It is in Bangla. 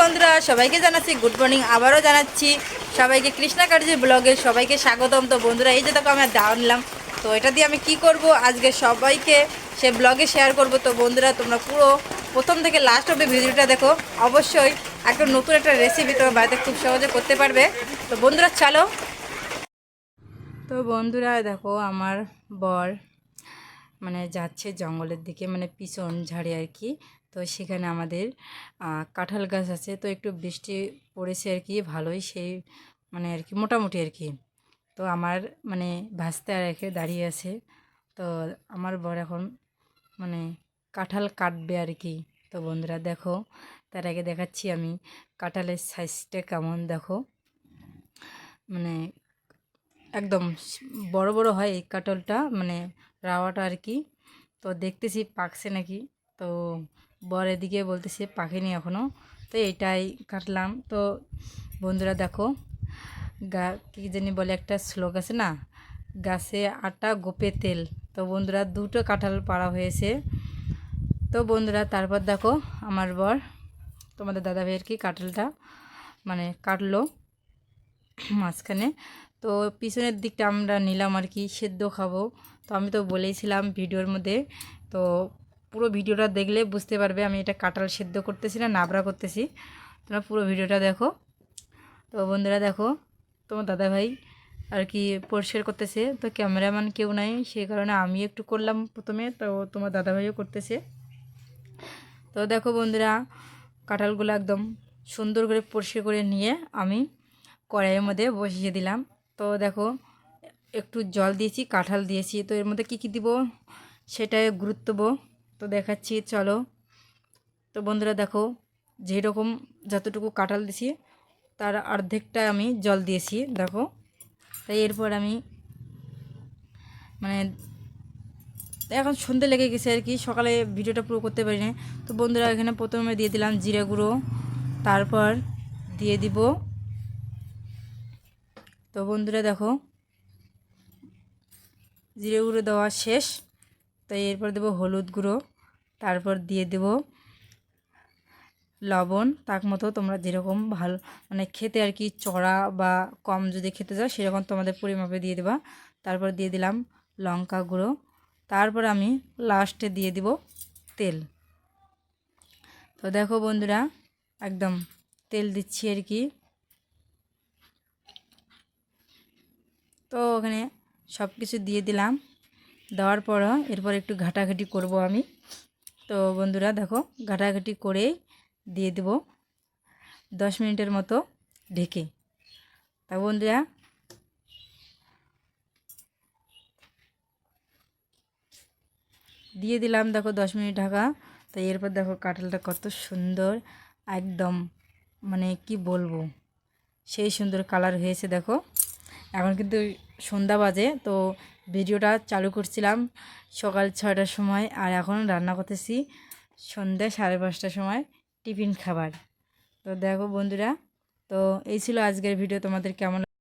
বন্ধুরা, সবাইকে জানাচ্ছি গুড মর্নিং, আবারও জানাচ্ছি সবাইকে কৃষ্ণা কার্জি ব্লগে সবাইকে স্বাগতম। তো বন্ধুরা, এই যে দেখো আমি দাওয়া নিলাম। তো এটা দিয়ে আমি কি করব? আজকে সবাইকে সে ব্লগে শেয়ার করব। তো বন্ধুরা, তোমরা পুরো প্রথম থেকে লাস্ট অব্দি ভিডিওটা দেখো। অবশ্যই একটা নতুন একটা রেসিপি তোমার বাড়িতে খুব সহজে করতে পারবে। তো বন্ধুরা, চলো। তো বন্ধুরা, দেখো আমার বর মানে যাচ্ছে জঙ্গলের দিকে মানে পিছন ঝাড়ে আর কি। তো সেখানে আমাদের কাঁঠাল গাছ আছে। তো একটু বৃষ্টি পড়েছে আর কি, ভালোই সেই মানে আর কি, মোটামুটি আর কি। তো আমার মানে ভাসতে আর রেখে দাঁড়িয়ে আছে। তো আমার বর এখন মানে কাঁঠাল কাটবে আর কি। তো বন্ধুরা দেখো, তার আগে দেখাচ্ছি আমি কাঁঠালের সাইজটা কেমন, দেখো। মানে একদম বড় বড় হয় এই কাঁঠালটা মানে রাওয়াটা আর কি। তো দেখতেছি পাকছে নাকি। তো বর এদিকে বলতেছে পাকেনি এখনও তো এটাই কাটলাম। তো বন্ধুরা দেখো, গা কী জানি বলে একটা শ্লোক আছে না, গাছে আটা গোপে তেল। তো বন্ধুরা দুটো কাঁঠাল পাড়া হয়েছে। তো বন্ধুরা তারপর দেখো আমার বর, তোমাদের দাদা ভাইয়ের কি কাঁঠালটা মানে কাটলো মাঝখানে। তো পিছনের দিকটা আমরা নিলাম আর কি, সেদ্ধ খাব। তো আমি তো বলেইছিলাম ভিডিওর মধ্যে, তো পুরো ভিডিওটা দেখলে বুঝতে পারবে আমি এটা কাঁঠাল সেদ্ধ করতেছি না, নাবড়া করতেছি। তোমরা পুরো ভিডিওটা দেখো। তো বন্ধুরা দেখো, তোমার দাদা ভাই আর কি পরিষ্কার করতেছে। তো ক্যামেরাম্যান কেউ নাই সেই কারণে আমি একটু করলাম প্রথমে, তো তোমার দাদা ভাইও করতেছে। তো দেখো বন্ধুরা, কাঁঠালগুলো একদম সুন্দর করে পরিষ্কার করে নিয়ে আমি কড়াইয়ের মধ্যে বসিয়ে দিলাম। তো দেখো, একটু জল দিয়েছি, কাঁঠাল দিয়েছি। তো এর মধ্যে কী কী দিব? সেটাই গুরুত্ব তো দেখাচ্ছি, চলো। তো বন্ধুরা দেখো, যেরকম যতটুকু কাঁঠাল দিছি, তার অর্ধেকটা আমি জল দিয়েছি, দেখো। তাই এরপর আমি মানে এখন সন্ধে লেগে গেছে আর কি, সকালে ভিডিওটা পুরো করতে পারি না তো বন্ধুরা, এখানে প্রথমে দিয়ে দিলাম জিরা গুঁড়ো, তারপর দিয়ে দিব। তো বন্ধুরা দেখো, জিরে গুঁড়ো দেওয়া শেষ। তাই এরপর দেবো হলুদ গুঁড়ো। তারপর দিয়ে দেব লবণ। তাক মতো তোমরা যেরকম ভালো মানে খেতে আর কি চড়া বা কম যদি খেতে চাও, সেরকম তোমাদের পরিমাপে দিয়ে দেবা। তারপর দিয়ে দিলাম লঙ্কা গুঁড়ো। তারপর আমি লাস্টে দিয়ে দিব তেল। তো দেখো বন্ধুরা, একদম তেল দিচ্ছি আর কি। তো ওখানে সব কিছু দিয়ে দিলাম। দেওয়ার পরও এরপর একটু ঘাটাঘাটি করব আমি। তো বন্ধুরা দেখো ঘাটাঘাটি করেই দিয়ে দেব দশ মিনিটের মতো ঢেকে। তা বন্ধুরা, দিয়ে দিলাম দেখো দশ মিনিট ঢাকা। তো এরপর দেখো কাঁঠালটা কত সুন্দর, একদম মানে কি বলব, সেই সুন্দর কালার হয়েছে দেখো। এখন কিন্তু সন্ধ্যা বাজে, তো ভিডিওটা চালু করছিলাম সকাল ছয়টার সময় আর এখন রান্না করতেছি সন্ধ্যা সাড়ে পাঁচটার সময় টিফিন খাবার। তো দেখো বন্ধুরা, তো এই ছিল আজকের ভিডিও। তোমাদের কেমন